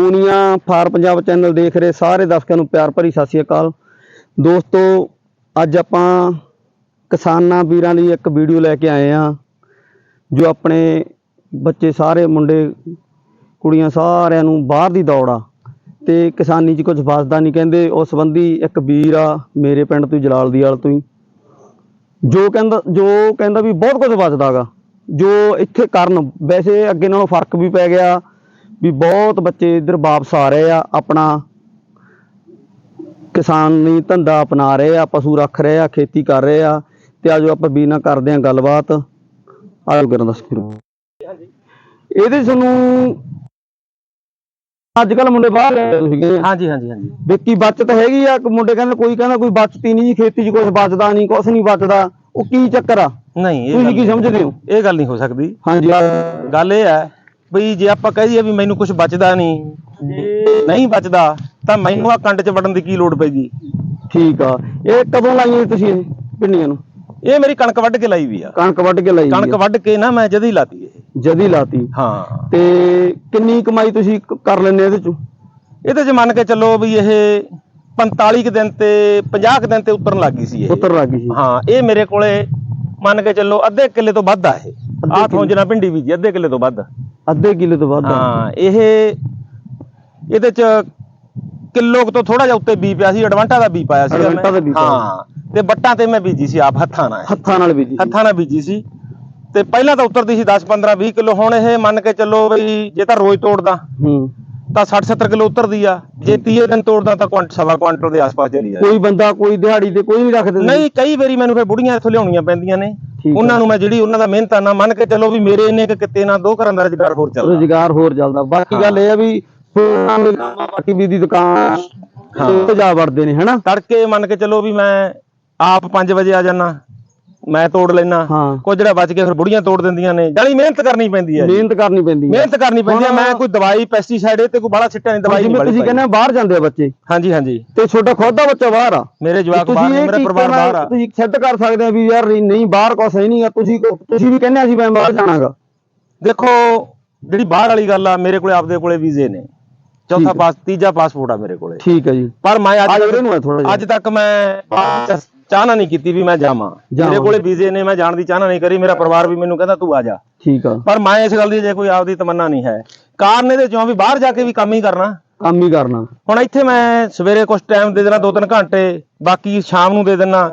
ਦੁਨੀਆ for Punjab channel ਦੇਖ ਰਹੇ ਸਾਰੇ ਦਰਸ਼ਕਾਂ ਨੂੰ ਪਿਆਰ ਭਰੀ ਸਤਿ ਸ਼੍ਰੀ ਅਕਾਲ। ਦੋਸਤੋ ਅੱਜ ਆਪਾਂ ਕਿਸਾਨਾਂ ਵੀਰਾਂ ਲਈ ਇੱਕ ਵੀਡੀਓ ਲੈ ਕੇ ਆਏ ਆ ਜੋ ਆਪਣੇ ਬੱਚੇ ਸਾਰੇ ਮੁੰਡੇ ਕੁੜੀਆਂ ਸਾਰਿਆਂ ਨੂੰ ਬਾਹਰ ਦੀ ਦੌੜ ਆ। ਤੇ ਕਿਸਾਨੀ 'ਚ ਕੁਝ ਫਸਦਾ ਨਹੀਂ ਕਹਿੰਦੇ ਉਸ ਸੰਬੰਧੀ ਇੱਕ ਵੀਰ ਆ ਮੇਰੇ ਪਿੰਡ ਤੋਂ ਹੀ, ਜਲਾਲ ਦੀ ਵਾਲ ਤੋਂ ਹੀ। ਜੋ ਕਹਿੰਦਾ ਜੋ ਕਹਿੰਦਾ ਵੀ ਬਹੁਤ ਕੁਝ ਬਚਦਾਗਾ ਜੋ ਇੱਥੇ ਕਰਨ ਵੈਸੇ ਅੱਗੇ ਨਾਲੋਂ ਫ਼ਰਕ ਵੀ ਪੈ ਗਿਆ। ਵੀ ਬਹੁਤ ਬੱਚੇ ਇੱਧਰ ਵਾਪਸ ਆ ਰਹੇ ਆ ਆਪਣਾ ਕਿਸਾਨੀ ਧੰਦਾ ਅਪਣਾ ਰਹੇ ਆ ਪਸ਼ੂ ਰੱਖ ਰਹੇ ਆ ਖੇਤੀ ਕਰ ਰਹੇ ਆ ਤੇ ਆਜੋ ਆਪਾਂ ਵੀਰ ਨਾਲ ਕਰਦੇ ਆ ਗੱਲਬਾਤ। ਆਜੋ ਕਰਨ ਦੱਸ ਕਰੋ ਇਹਦੇ ਤੁਹਾਨੂੰ ਅੱਜ ਕੱਲ ਮੁੰਡੇ ਬਾਹਰ ਸੀਗੇ। ਹਾਂਜੀ ਹਾਂਜੀ ਹਾਂਜੀ। ਵਿੱਕੀ ਬਚਤ ਹੈਗੀ ਆ? ਮੁੰਡੇ ਕਹਿੰਦੇ ਕੋਈ ਕਹਿੰਦਾ ਕੋਈ ਬਚਤ ਹੀ ਨਹੀਂ ਜੀ ਖੇਤੀ 'ਚ ਕੁਝ ਬਚਦਾ ਨਹੀਂ ਕੁਝ ਨਹੀਂ ਬਚਦਾ। ਉਹ ਕੀ ਚੱਕਰ ਆ? ਨਹੀਂ ਇਹ ਤੁਸੀਂ ਕੀ ਸਮਝਦੇ ਹੋ? ਇਹ ਗੱਲ ਨਹੀਂ ਹੋ ਸਕਦੀ। ਹਾਂਜੀ ਗੱਲ ਇਹ ਹੈ ਬਈ ਜੇ ਆਪਾਂ ਕਹਿ ਦਈਏ ਵੀ ਮੈਨੂੰ ਕੁਝ ਬਚਦਾ ਨਹੀਂ ਨਹੀਂ ਬਚਦਾ ਤਾਂ ਮੈਨੂੰ ਆ ਕੰਡ 'ਚ ਵੜਨ ਦੀ ਕੀ ਲੋੜ ਪੈਗੀ ਠੀਕ ਆ। ਇਹ ਕਦੋਂ ਲਾਈਆਂ ਤੁਸੀਂ ਇਹ ਪਿੰਡੀਆਂ ਨੂੰ? ਇਹ ਮੇਰੀ ਕਣਕ ਵੱਢ ਕੇ ਲਾਈ ਵੀ ਆ। ਕਣਕ ਵੱਢ ਕੇ ਲਾਈ ਕਣਕ ਵੱਢ ਕੇ ਨਾ ਮੈਂ ਜਦ ਲਾਤੀ ਇਹ। ਜਦੀ ਲਾਤੀ। ਹਾਂ। ਤੇ ਕਿੰਨੀ ਕਮਾਈ ਤੁਸੀਂ ਕ- ਕਰ ਲੈਂਦੇ ਇਹਦੇ ਚੋਂ? ਇਹਦੇ 'ਚ ਮੰਨ ਕੇ ਚੱਲੋ ਵੀ ਇਹ 45 ਕੁ ਦਿਨ ਤੇ 50 ਕੁ ਦਿਨ ਤੇ ਉਤਰਨ ਲੱਗੀ ਸੀ ਇਹ। ਉੱਤਰ ਲੱਗੀ ਸੀ। ਹਾਂ ਇਹ ਮੇਰੇ ਕੋਲੇ ਮੰਨ ਕੇ ਚੱਲੋ ਅੱਧੇ ਕਿੱਲੇ ਤੋਂ ਵੱਧ ਆ ਇਹ। ਆਹ। ਥੋਂ ਭਿੰਡੀ ਬੀਜੀ ਅੱਧੇ ਕਿੱਲੇ ਤੋਂ ਵੱਧ। ਅੱਧੇ ਕਿਲੋ ਤੋਂ ਵੱਧ ਆ। ਹਾਂ ਇਹ ਇਹਦੇ ਚ ਕਿਲੋ ਕੁ ਤੋਂ ਥੋੜਾ ਜਿਹਾ ਉੱਤੇ ਬੀ ਪਿਆ ਸੀ ਐਡਵਾਂਟਾ ਦਾ ਬੀ ਪਾਇਆ ਸੀ ਐਡਵਾਂਟਾ ਦਾ ਬੀਜ ਪਾਇਆ। ਹਾਂ ਤੇ ਬੱਟਾਂ ਤੇ ਮੈਂ ਬੀਜੀ ਸੀ ਆਪ ਹੱਥਾਂ ਨਾਲ। ਹੱਥਾਂ ਨਾਲ ਬੀਜੀ। ਸੀ। ਹੱਥਾਂ ਨਾਲ ਬੀਜੀ ਸੀ। ਤੇ ਪਹਿਲਾਂ ਤਾਂ ਉੱਤਰਦੀ ਸੀ 10 15 20 ਕਿਲੋ ਹੁਣ ਇਹ ਮੰਨ ਕੇ ਚੱਲੋ ਬਈ ਜੇ ਤਾਂ ਰੋਜ਼ ਤੋੜਦਾ ਹੂੰ। ਤਾਂ 60 70 ਕਿਲੋ ਉੱਤਰਦੀ ਆ। ਜੇ 30 ਦਿਨ ਤੋੜਦਾ ਤਾਂ ਕੁਆਂਟ ਸਵਾ ਕੁਆਂਟਲ ਦੇ ਆਸ-ਪਾਸ ਚਲੀ ਜਾਂਦੀ। ਕੋਈ ਬੰਦਾ ਕੋਈ ਦਿਹਾੜੀ ਤੇ ਕੋਈ ਨਹੀਂ ਰੱਖਦੇ। ਨਹੀਂ ਕਈ ਵਾਰੀ ਮੈਨੂੰ ਫਿਰ ਬੁੜੀਆਂ ਇੱਥੋਂ ਲਿਆਉਣੀਆਂ ਪੈਂਦੀਆਂ ਨੇ। ਉਹਨਾਂ ਨੂੰ ਮੈਂ ਜਿਹੜੀ ਉਹਨਾਂ ਦਾ ਮਿਹਨਤਾਂ ਨਾਲ ਮੰਨ ਕੇ ਚੱਲੋ ਵੀ ਮੇਰੇ ਇੰਨੇ ਕੁ ਕਿਤੇ ਨਾਲ ਦੋ ਘਰਾਂ ਦਾ ਰੁਜ਼ਗਾਰ ਹੋਰ ਚੱਲਦਾ। ਰੋਜ਼ਗਾਰ ਹੋਰ ਚੱਲਦਾ। ਬਾਕੀ ਗੱਲ ਇਹ ਆ ਵੀ ਬਾਕੀ ਵੀ ਦੀ ਦੁਕਾਨ ਤੇ ਜਾ ਵੜਦੇ ਨੇ ਹਨਾ? ਤੜਕੇ ਮੰਨ ਕੇ ਚੱਲੋ ਵੀ ਮੈਂ ਆਪ 5 ਵਜੇ ਆ ਜਾਣਾ ਮੈਂ ਤੋੜ ਲੈਣਾ ਹਾਂ। ਜਿਹੜਾ ਬਚ ਕੇ ਫਿਰ ਬੁੜੀਆਂ ਤੋੜ ਦਿੰਦੀਆਂ ਨੇ। ਜਾਨੀ ਮਿਹਨਤ ਕਰਨੀ ਪੈਂਦੀ ਹੈ ਜੀ। ਮਿਹਨਤ ਕਰਨੀ ਪੈਂਦੀ ਹੈ। ਮਿਹਨਤ ਕਰਨੀ ਪੈਂਦੀ ਹੈ। ਮੈਂ ਕੋਈ ਦਵਾਈ ਪੈਸਟੀਸਾਈਡ ਤੇ ਕੋਈ ਬਾਹਲਾ ਛਿੱਟਿਆ ਨਹੀਂ ਦਵਾਈ ਨਹੀਂ ਜਿਵੇਂ ਤੁਸੀਂ ਕਹਿੰਦੇ ਆ ਬਾਹਰ ਜਾਂਦੇ ਆ ਬੱਚੇ। ਹਾਂਜੀ ਹਾਂਜੀ। ਤੇ ਛੋਟਾ ਖੁਦ ਦਾ ਬੱਚਾ ਬਾਹਰ ਆ। ਮੇਰੇ ਜਵਾਕ ਬਾਹਰ ਨੇ ਇਹ ਮੇਰਾ ਕੀ ਪਰਿਵਾਰ ਬਾਹਰ ਆ। ਤੁਸੀਂ ਸਿੱਧ ਕਰ ਸਕਦੇ ਆ ਵੀ ਯਾਰ ਨਹੀਂ- ਨਹੀਂ ਬਾਹਰ ਕੁਛ ਹੈ ਨਹੀਂ ਆ। ਤੁਸੀਂ ਤੁਸੀਂ ਵੀ ਕਹਿੰਦੇ ਅਸੀਂ ਮੈਂ ਬਾਹਰ ਜਾਣਾਗਾ। ਦੇਖੋ ਜਿਹੜੀ ਬਾਹਰ ਵਾਲੀ ਗੱਲ ਆ ਮੇਰੇ ਕੋਲੇ ਆਪਦੇ ਕੋਲੇ ਵੀਜ਼ੇ ਨੇ। ਚੌਥਾ ਠੀਕ। ਪਾਸ ਤੀਜਾ ਪਾਸਪੋਰਟ ਆ ਮੇਰੇ ਕੋਲੇ। ਠੀਕ ਹੈ ਜੀ। ਪਰ ਮੈਂ ਆ ਅੱਜ ਜਿਹਾ। ਤੱਕ ਮੈਂ ਬਾਹਰ ਚ ਚਾਹਨਾ ਨਹੀਂ ਕੀਤੀ ਵੀ ਮੈਂ ਜਾਵਾਂ। ਮੇਰੇ ਕੋਲੇ ਵੀਜ਼ੇ ਨੇ ਮੈਂ ਜਾਣ ਦੀ ਚਾਹਨਾ ਨਹੀਂ ਕਰੀ ਮੇਰਾ ਪਰਿਵਾਰ ਵੀ ਮੈਨੂੰ ਕਹਿੰਦਾ ਤੂੰ ਆ ਜਾ। ਠੀਕ ਆ। ਪਰ ਮੈਂ ਇਸ ਗੱਲ ਦੀ ਜੇ ਕੋਈ ਆਪਦੀ ਤਮੰਨਾ ਨਹੀਂ ਹੈ। ਕਾਰਨ ਇਹਦੇ ਚੋਂ ਵੀ ਬਾਹਰ ਜਾ ਕੇ ਵੀ ਕੰਮ ਹੀ ਕਰਨਾ। ਕੰਮ ਹੀ ਕਰਨਾ। ਹੁਣ ਇੱਥੇ ਮੈਂ ਸਵੇਰੇ ਕੁਝ ਟਾਈਮ ਦੇ ਦੇਣਾ 2-3 ਘੰਟੇ ਬਾਕੀ ਸ਼ਾਮ ਨੂੰ ਦੇ ਦੇਣਾ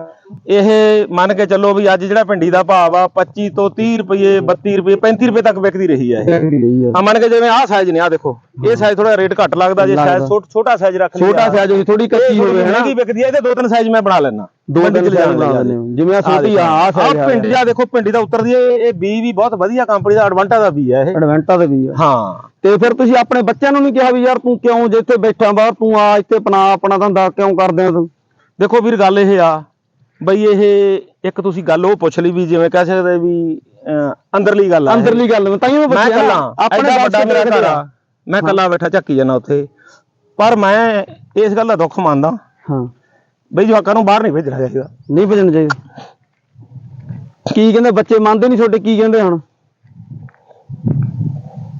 ਇਹ ਮੰਨ ਕੇ ਚੱਲੋ ਵੀ ਅੱਜ ਜਿਹੜਾ ਭਿੰਡੀ ਦਾ ਭਾਅ ਆ 25 ਤੋਂ 30 ਰੁਪਏ 32 ਰੁਪਏ 35 ਰੁਪਏ ਤੱਕ ਵਿਕਦੀ ਰਹੀ ਹੈ ਇਹ। ਆ। ਮੰਨ ਕੇ ਜਿਵੇਂ ਆਹ ਸਾਈਜ਼ ਨੇ ਆ ਦੇਖੋ। ਇਹ ਸਾਈਜ਼ ਥੋੜਾ ਰੇਟ ਘੱਟ ਲੱਗਦਾ ਜੇ। ਸਾਈਜ਼ ਛੋਟਾ ਸਾਈਜ਼ ਰੱਖ ਲਿਆ ਛੋਟਾ ਸਾਈਜ਼ ਥੋੜੀ ਕੱਚੀ ਹੋਵੇ ਹਨਾ? ਮਹਿੰਗੀ ਵਿਕਦੀ ਹੈ ਇਹਦੇ ਦੋ ਤਿੰਨ ਸਾਈਜ਼ ਮੈਂ ਬਣਾ ਲੈਣਾ ਦੋ ਤਿੰਨ ਸਾਈਜ਼ ਬਣਾ ਦਿੰਦੇ ਹੋ। ਜਿਵੇਂ ਆ ਛੋਟੀ ਆ ਆ ਆ ਸਾਈਜ਼ ਭਿੰਡੀ ਆ ਦੇਖੋ ਭਿੰਡੀ ਦਾ ਉਤਰਦੀ ਹੈ ਇਹ ਬੀ ਵੀ ਬਹੁਤ ਵਧੀਆ ਕੰਪਨੀ ਦਾ ਐਡਵਾਂਟਾ ਦਾ ਬੀ ਹੈ ਇਹ। ਐਡਵੈਂਟਾ ਦੇ ਵੀ ਆ। ਹਾਂ। ਤੇ ਫਿਰ ਤੁਸੀਂ ਆਪਣੇ ਬੱਚਿਆਂ ਨੂੰ ਨਹੀਂ ਕਿਹਾ ਵੀ ਯਾਰ ਤੂੰ ਕਿਉਂ ਜੇ ਇੱਥੇ ਬੈਠਾ ਬਾਹਰ ਤੂੰ ਆ ਇੱਥੇ ਆਪਣਾ ਆਪਣਾ ਧੰਦਾ ਕਿਉਂ ਕਰਦੇ ਆ ਤੂੰ? ਦੇਖੋ ਵੀਰ ਗੱਲ ਇਹ ਆ ਬਈ ਇਹ ਇੱਕ ਤੁਸੀਂ ਗੱਲ ਉਹ ਪੁੱਛ ਲਈ ਵੀ ਜਿਵੇਂ ਕਹਿ ਸਕਦੇ ਵੀ ਅੰਦਰਲੀ ਗੱਲ ਆ। ਅੰਦਰਲੀ ਗੱਲ ਮੈਂ ਤਾਂ ਹੀ ਮੈਂ ਬੱਚੇ ਕੱਲਾ ਆਪਣੇ ਵੱਡਾ ਮੇਰਾ ਘਰ ਆ। ਮੈਂ ਕੱਲਾ ਬੈਠਾ ਝੱਕੀ ਜਾਣਾ ਉੱਥੇ। ਪਰ ਮੈਂ ਇਸ ਗੱਲ ਦਾ ਦੁੱਖ ਮੰਨਦਾ। ਹਾਂ। ਬਈ ਜਵਾਕਾਂ ਨੂੰ ਬਾਹਰ ਨਹੀਂ ਭੇਜਣਾ ਚਾਹੀਦਾ। ਨਹੀਂ ਭੇਜਣਾ ਚਾਹੀਦਾ। ਕੀ ਕਹਿੰਦੇ ਬੱਚੇ ਮੰਨਦੇ ਨਹੀਂ ਛੋਟੇ ਕੀ ਕਹਿੰਦੇ ਹੁਣ?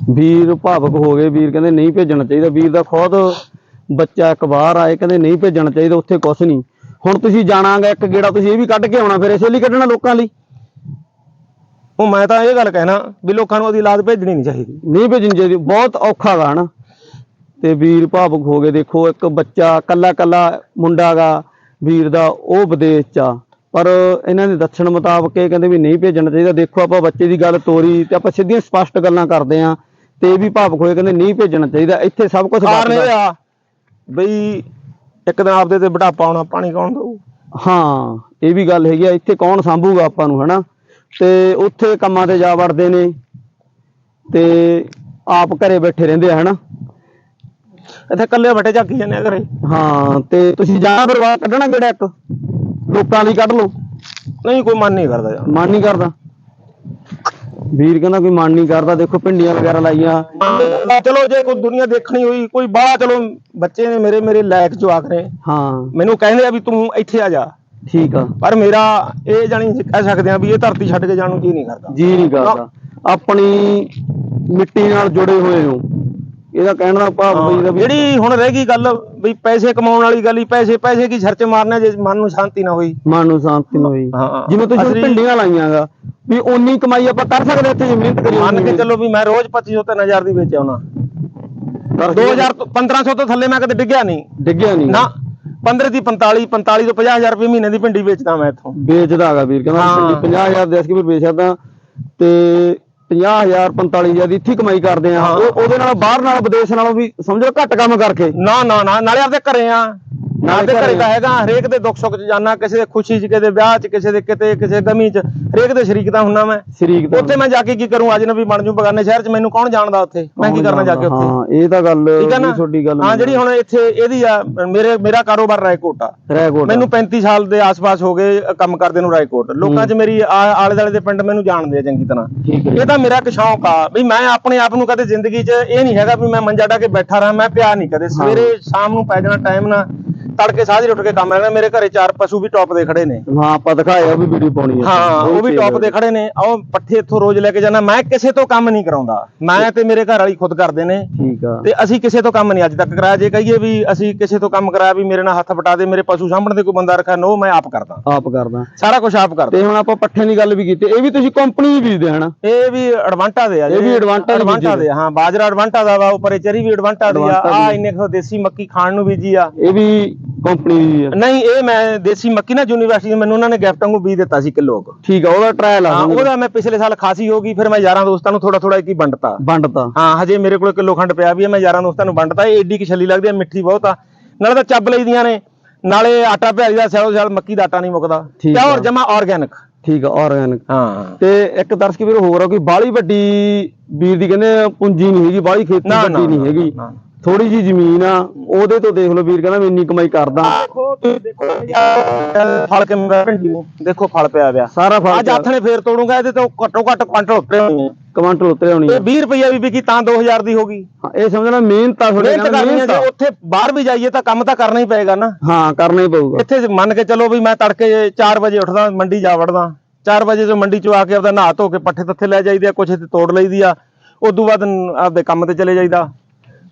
ਵੀਰ ਭਾਵਕ ਹੋ ਗਏ ਵੀਰ ਕਹਿੰਦੇ ਨਹੀਂ ਭੇਜਣਾ ਚਾਹੀਦਾ। ਵੀਰ ਦਾ ਖੁਦ ਬੱਚਾ ਇੱਕ ਬਾਹਰ ਆਏ ਕਹਿੰਦੇ ਨਹੀਂ ਭੇਜਣਾ ਚਾਹੀਦਾ ਉੱਥੇ ਕੁਛ ਨਹੀਂ। ਹੁਣ ਤੁਸੀਂ ਜਾਣਾਗਾ ਇੱਕ ਗੇੜਾ ਤੁਸੀਂ ਇਹ ਵੀ ਕੱਢ ਕੇ ਆਉਣਾ ਫਿਰ ਇਸੇ ਲਈ ਕੱਢਣਾ ਲੋਕਾਂ ਲਈ। ਉਹ ਮੈਂ ਤਾਂ ਇਹ ਗੱਲ ਕਹਿਣਾ ਵੀ ਲੋਕਾਂ ਨੂੰ ਉਹਦੀ ਔਲਾਦ ਭੇਜਣੀ ਨਹੀਂ ਚਾਹੀਦੀ। ਨਹੀਂ ਭੇਜਣੀ ਚਾਹੀਦੀ ਬਹੁਤ ਔਖਾ ਗਾ ਹਨਾ। ਤੇ ਵੀਰ ਭਾਵੁਕ ਹੋ ਗਏ ਦੇਖੋ ਇੱਕ ਬੱਚਾ ਕੱਲਾ ਕੱਲਾ ਮੁੰਡਾ ਗਾ ਵੀਰ ਦਾ ਉਹ ਵਿਦੇਸ਼ ਚ ਆ। ਪਰ ਇਹਨਾਂ ਦੇ ਦੱਸਣ ਮੁਤਾਬਕ ਇਹ ਕਹਿੰਦੇ ਵੀ ਨਹੀਂ ਭੇਜਣਾ ਚਾਹੀਦਾ। ਦੇਖੋ ਆਪਾਂ ਬੱਚੇ ਦੀ ਗੱਲ ਤੋਰੀ ਤੇ ਆਪਾਂ ਸਿੱਧੀਆਂ ਸਪਸ਼ਟ ਗੱਲਾਂ ਕਰਦੇ ਆ ਤੇ ਇਹ ਵੀ ਭਾਵੁਕ ਹੋਏ ਕਹਿੰਦੇ ਨਹੀਂ ਭੇਜਣਾ ਚਾਹੀਦਾ। ਇੱਥੇ ਸਭ ਕੁਝ ਕਾਰਨ ਇਹ ਆ ਬਈ ਇੱਕ ਦਿਨ ਆਪਦੇ ਤੇ ਬੁਢਾਪਾ ਆਉਣਾ ਪਾਣੀ ਕੌਣ ਦਊ? ਹਾਂ ਇਹ ਵੀ ਗੱਲ ਹੈਗੀ ਆ। ਇੱਥੇ ਕੌਣ ਸੰਭੂਗਾ ਆਪਾਂ ਨੂੰ ਹਨਾ? ਤੇ ਉੱਥੇ ਕੰਮਾਂ ਤੇ ਜਾ ਵੜਦੇ ਨੇ ਤੇ ਆਪ ਘਰੇ ਬੈਠੇ ਰਹਿੰਦੇ ਆ ਹਨਾ? ਇੱਥੇ ਇਕੱਲੇ ਬੈਠੇ ਝੱਕੀ ਜਾਂਦੇ ਆ ਘਰੇ। ਹਾਂ ਤੇ ਤੁਸੀਂ ਫਿਰ ਬਾਹਰ ਕੱਢਣਾ ਕਿਹੜਾ ਇੱਕ? ਲੋਕਾਂ ਲਈ ਕੱਢ ਲਓ। ਨਹੀਂ ਕੋਈ ਮਨ ਨਹੀਂ ਕਰਦਾ ਯਾਰ ਮਨ ਨਹੀਂ ਕਰਦਾ। ਵੀਰ ਕਹਿੰਦਾ ਕੋਈ ਮਨ ਨਹੀਂ ਕਰਦਾ ਦੇਖੋ ਭਿੰਡੀਆਂ ਵਗੈਰਾ ਲਾਈਆਂ। ਚਲੋ ਜੇ ਕੋਈ ਦੁਨੀਆ ਦੇਖਣੀ ਹੋਈ ਕੋਈ ਬਾਹਰ ਚਲੋ ਬੱਚੇ ਨੇ ਮੇਰੇ ਮੇਰੇ ਲਾਇਕ ਜਵਾਕ ਨੇ। ਹਾਂ। ਮੈਨੂੰ ਕਹਿੰਦੇ ਆ ਵੀ ਤੂੰ ਇੱਥੇ ਆ ਜਾ। ਠੀਕ ਆ। ਪਰ ਮੇਰਾ ਇਹ ਜਾਣੀ ਕਹਿ ਸਕਦੇ ਆ ਵੀ ਇਹ ਧਰਤੀ ਛੱਡ ਕੇ ਜਾਣ ਨੂੰ ਜੀ ਨਹੀਂ ਕਰਦਾ। ਜੀ ਨਹੀਂ ਕਰਦਾ। ਆਪਣੀ ਮਿੱਟੀ ਨਾਲ ਜੁੜੇ ਹੋਏ ਹੋ। ਇਹਦਾ ਕਹਿਣ ਦਾ ਭਾਵ ਬਈ ਇਹਦਾ ਵੀ ਜਿਹੜੀ ਹੁਣ ਰਹਿ ਗਈ ਗੱਲ ਵੀ ਪੈਸੇ ਕਮਾਉਣ ਵਾਲੀ ਗੱਲ ਹੀ ਪੈਸੇ ਪੈਸੇ ਕੀ ਖਰਚ ਮਾਰਨੇ ਜੇ ਮਨ ਨੂੰ ਸ਼ਾਂਤੀ ਨਾ ਹੋਈ? ਮਨ ਨੂੰ ਸ਼ਾਂਤੀ ਨਾ ਹੋਈ। ਹਾਂ ਜਿਵੇਂ ਤੁਸੀਂ ਭਿੰਡੀਆਂ ਲਾਈਆਂਗਾ ਵੀ ਓਨੀ ਕਮਾਈ ਆਪਾਂ ਕਰ ਸਕਦੇ ਇੱਥੇ ਜੇ ਮਿਹਨਤ ਕਰੀ ਮੰਨ ਕੇ ਚੱਲੋ ਵੀ ਮੈਂ ਰੋਜ਼ 2500 ਤੇ 3000 ਦੀ ਵੇਚ ਆਉਣਾ। 2000 ਤੋਂ 1500 ਤੋਂ ਥੱਲੇ ਮੈਂ ਕਦੇ ਡਿੱਗਿਆ ਨਹੀਂ। ਡਿੱਗਿਆ ਨਹੀਂ। ਨਾ 15 ਦੀ 45 45 ਤੋਂ 50000 ਰੁਪਏ ਮਹੀਨੇ ਦੀ ਭਿੰਡੀ ਵੇਚਦਾ ਮੈਂ ਇੱਥੋਂ। ਵੇਚਦਾ ਹੈਗਾ ਵੀਰ ਕਹਿੰਦਾ ਹਾਂ। 50000 ਦੇ ਅਸੀਂ ਵੀ ਵੇਚ ਸਕਦਾ ਤੇ 50000 45000 ਦੀ ਇੱਥੇ ਹੀ ਕਮਾਈ ਕਰਦੇ ਆ। ਉਹ ਉਹਦੇ ਨਾਲ ਬਾਹਰ ਨਾਲ ਵਿਦੇਸ਼ ਨਾਲੋਂ ਵੀ ਸਮਝੋ ਘੱਟ ਕੰਮ ਕਰਕੇ। ਨਾ ਨਾ ਨਾ ਨਾਲੇ ਆਪਦੇ ਘਰੇ ਆ। ਨਾਲੇ ਘਰੇ ਘਰੇ। ਤਾਂ। ਹੈਗਾ ਹਰੇਕ ਦੇ ਦੁੱਖ ਸੁੱਖ ਚ ਜਾਣਾ ਕਿਸੇ ਦੇ ਖੁਸ਼ੀ ਚ ਕਿਸੇ ਦੇ ਵਿਆਹ ਚ ਕਿਸੇ ਦੇ ਕਿਤੇ ਕਿਸੇ ਗਮੀ ਚ ਹਰੇਕ ਦੇ ਸ਼ਰੀਕ ਤਾਂ ਹੁੰਨਾ ਮੈਂ। ਸ਼ਰੀਕ ਦਾ ਉੱਥੇ ਮੈਂ ਜਾ ਕੇ ਕੀ ਕਰੂੰ? ਅਜਨਬੀ ਬਣ ਜੂ ਬਗਾਨੇ ਸ਼ਹਿਰ ਚ ਮੈਨੂੰ ਕੌਣ ਜਾਣਦਾ ਉੱਥੇ? ਮੈਂ ਕੀ ਕਰਨਾ ਜਾ ਕੇ ਉੱਥੇ? ਹਾਂ ਇਹ ਤਾਂ ਗੱਲ ਨਾ? ਤੁਹਾਡੀ ਗੱਲ ਹਾਂ ਜਿਹੜੀ ਹੁਣ ਇੱਥੇ ਇਹਦੀ ਆ ਮੇਰੇ ਮੇਰਾ ਕਾਰੋਬਾਰ ਰਾਏਕੋਟ ਆ। ਰੈਕੋਰਡ ਮੈਨੂੰ 35 ਸਾਲ ਦੇ ਆਸ-ਪਾਸ ਹੋ ਗਏ ਕੰਮ ਕਰਦੇ ਨੂੰ ਰਾਏਕੋਟ। ਲੋਕਾਂ 'ਚ ਮੇਰੀ ਆ- ਆਲੇ-ਦਾਲੇ ਦੇ ਪਿੰਡ ਮੈਨੂੰ ਜਾਣਦੇ ਆ ਚੰਗੀ ਤਰ੍ਹਾਂ। ਇਹ ਤਾਂ ਮੇਰਾ ਇੱਕ ਸ਼ੌਂਕ ਆ ਵੀ ਮੈਂ ਆਪਣੇ ਆਪ ਨੂੰ ਕਦੇ ਜ਼ਿੰਦਗੀ 'ਚ ਇਹ ਨਹੀਂ ਹੈਗਾ ਵੀ ਮੈਂ ਮੰਜਾ ਢਾ ਕੇ ਬੈਠਾ ਰਹਾਂ ਮੈਂ ਪਿਆ ਨਹੀਂ ਕਦੇ। ਸਵੇਰੇ ਸ਼ਾਮ ਨੂੰ ਪੈ ਜਾਣਾ ਟਾਈਮ ਨਾਲ ਤੜਕੇ ਸਾਜਰੇ ਉੱਠ ਕੇ ਕੰਮ ਲੈਣਾ ਮੇਰੇ ਘਰੇ ਚਾਰ ਪਸ਼ੂ ਵੀ ਟੌਪ ਦੇ ਖੜੇ ਨੇ। ਹਾਂ ਆਪਾਂ ਦਿਖਾਇਆ ਵੀ ਵੀਡੀਓ ਪਾਉਣੀ ਹੈ ਹਾਂ ਉਹ ਵੀ ਟੌਪ ਦੇ ਖੜੇ ਨੇ। ਉਹ ਪੱਠੇ ਇੱਥੋਂ ਰੋਜ਼ ਲੈ ਕੇ ਜਾਣਾ। ਮੈਂ ਕਿਸੇ ਤੋਂ ਕੰਮ ਨਹੀਂ ਕਰਾਉਂਦਾ। ਮੈਂ ਤੇ ਮੇਰੇ ਘਰ ਵਾਲੀ ਖੁਦ ਕਰਦੇ ਨੇ। ਠੀਕ ਆ। ਤੇ ਅਸੀਂ ਕਿਸੇ ਤੋਂ ਕੰਮ ਨਹੀਂ ਅੱਜ ਤੱਕ ਕਰਾਇਆ। ਜੇ ਕਹੀਏ ਵੀ ਅਸੀਂ ਕਿਸੇ ਤੋਂ ਕੰਮ ਕਰਾਇਆ ਵੀ ਮੇਰੇ ਨਾਲ ਹੱਥ ਵਟਾ ਦੇ ਮੇਰੇ ਪਸ਼ੂ ਸਾਂਭਣ ਦੇ ਕੋਈ ਬੰਦਾ ਰੱਖਿਆ ਨੋ ਮੈਂ ਆਪ ਕਰਦਾ। ਆਪ ਕਰਦਾ। ਸਾਰਾ ਕੁਝ ਆਪ ਕਰਦਾ। ਤੇ ਹੁਣ ਆਪਾਂ ਪੱਠੇ ਦੀ ਗੱਲ ਵੀ ਕੀਤੀ। ਇਹ ਵੀ ਤੁਸੀਂ ਕੰਪਨੀ ਹੀ ਬੀਜਦੇ ਹਨ? ਇਹ ਵੀ ਐਡਵਾਂਟਾ ਦੇ ਆ ਇਹ ਵੀ ਐਡਵਾਂਟਾ ਦੀ ਐਡਵਾਂਟਾ ਦੇ ਹਾਂ ਬਾਜਰਾ ਐਡਵਾਂਟਾ ਦਾ ਵਾ ਉੱਪਰ ਚਰੀ ਵੀ ਐਡਵਾਂਟਾ ਦੀ ਆ। ਆ। ਇੰਨੇ ਦੇਸੀ ਮੱਕੀ ਖਾਣ ਨੂੰ ਬੀਜੀ ਆ। ਇਹ ਵੀ ਕੰਪਨੀ ਦੀ ਹੈ ਨਹੀਂ ਇਹ ਮੈਂ ਦੇਸੀ ਮੱਕੀ ਨਾ ਯੂਨੀਵਰਸਿਟੀ ਮੈਨੂੰ ਉਹਨਾਂ ਨੇ ਗਿਫਟ ਵਾਂਗੂ ਬੀਜ ਦਿੱਤਾ ਸੀ ਕਿਲੋ ਕੁ। ਠੀਕ ਆ ਉਹਦਾ ਟ੍ਰਾਇਲ ਆ ਹਾਂ ਉਹਦਾ ਮੈਂ ਪਿਛਲੇ ਸਾਲ ਖਾਸੀ ਹੋ ਗਈ ਫਿਰ ਮੈਂ ਯਾਰਾਂ ਦੋਸਤਾਂ ਨੂੰ ਥੋੜਾ ਥੋੜਾ ਇੱਕ ਹੀ ਵੰਡਤਾ। ਵੰਡਤਾ। ਹਾਂ ਹਜੇ ਮੇਰੇ ਕੋਲ ਕਿਲੋ ਖੰਡ ਪਿਆ ਵੀ ਆ ਮੈਂ ਯਾਰਾਂ ਦੋਸਤਾਂ ਨੂੰ ਵੰਡਤਾ ਇਹ ਏਡੀ ਕਿ ਛੱਲੀ ਲੱਗਦੀ ਆ ਮਿੱਠੀ ਬਹੁਤ ਆ। ਨਾਲੇ ਤਾਂ ਚੱਬ ਲਈਦੀਆਂ ਨੇ ਨਾਲੇ ਆਟਾ ਭਿਆਈ ਦਾ ਸੈਲੋ ਸੈਲ ਮੱਕੀ ਦਾ ਆਟਾ ਨਹੀਂ ਮੁੱਕਦਾ। ਠੀਕ ਆ। ਪਿਓਰ ਜਮਾ ਆਰਗੈਨਿਕ ਠੀਕ ਆ ਆਰਗੈਨਿਕ ਹਾਂ। ਤੇ ਇੱਕ ਦਰਸ਼ਕ ਵੀਰ ਹੋਰ ਆ ਕੋਈ ਬਾਹਲੀ ਵੱਡੀ ਵੀਰ ਦੀ ਕਹਿੰਦੇ ਪੂੰਜੀ ਨਹੀਂ ਹੈਗੀ ਬਾਹਲੀ ਖੇਤੀ ਨਾ, ਨਾ, ਵੱਡੀ ਨਹੀਂ ਨਾ, ਹੈਗੀ। ਨਾ। ਥੋੜੀ ਜੀ ਜ਼ਮੀਨ ਆ ਉਹਦੇ ਤੋਂ ਦੇਖ ਲਓ ਵੀਰ ਕਹਿੰਦਾ ਮੈਂ ਇੰਨੀ ਕਮਾਈ ਕਰਦਾ। ਦੇਖੋ ਫਲ ਕਿਵੇਂ ਪਿਆ ਭਿੰਡੀ ਨੂੰ? ਦੇਖੋ ਫਲ ਪਿਆ ਪਿਆ। ਸਾਰਾ ਫਲ ਅੱਜ ਹੱਥ ਨੇ ਫੇਰ ਤੋੜੂਗਾ ਇਹਦੇ ਤੋਂ ਘੱਟੋ ਘੱਟ ਕੁਆਂਟਲ ਉੱਤੇ ਹੋਣੀ ਹੈ। ਕਮਾਂਟਰ ਉੱਤੇ ਹੋਣੀ ਇਹ ਆ 20 ਰੁਪਈਆ ਵੀ ਵਿਕੀ ਤਾਂ 2000 ਦੀ ਹੋਗੀ ਇਹ ਸਮਝਣਾ ਮਿਹਨਤ ਆ ਥੋੜੀ ਮਿਹਨਤ ਕਰਨੀ ਹੈ ਜੇ ਉੱਥੇ ਬਾਹਰ ਵੀ ਜਾਈਏ ਤਾਂ ਕੰਮ ਤਾਂ ਕਰਨਾ ਹੀ ਪਏਗਾ ਨਾ। ਹਾਂ ਕਰਨਾ ਹੀ ਪਊਗਾ। ਇੱਥੇ ਮੰਨ ਕੇ ਚੱਲੋ ਵੀ ਮੈਂ ਤੜਕੇ 4 ਵਜੇ ਉੱਠਦਾ ਮੰਡੀ ਜਾ ਵੜਦਾ। 4 ਵਜੇ ਤੋਂ ਮੰਡੀ ਚੋਂ ਆ ਕੇ ਆਪਦਾ ਨਹਾ ਧੋ ਕੇ ਪੱਠੇ ਤੱਥੇ ਲੈ ਜਾਈਦੇ ਆ ਕੁਛ ਇੱਥੇ ਤੋੜ ਲਈਦੀ ਆ। ਉਦੋਂ ਬਾਅਦ ਆਪਦੇ ਕੰਮ ਤੇ ਚਲੇ ਜਾਈਦਾ।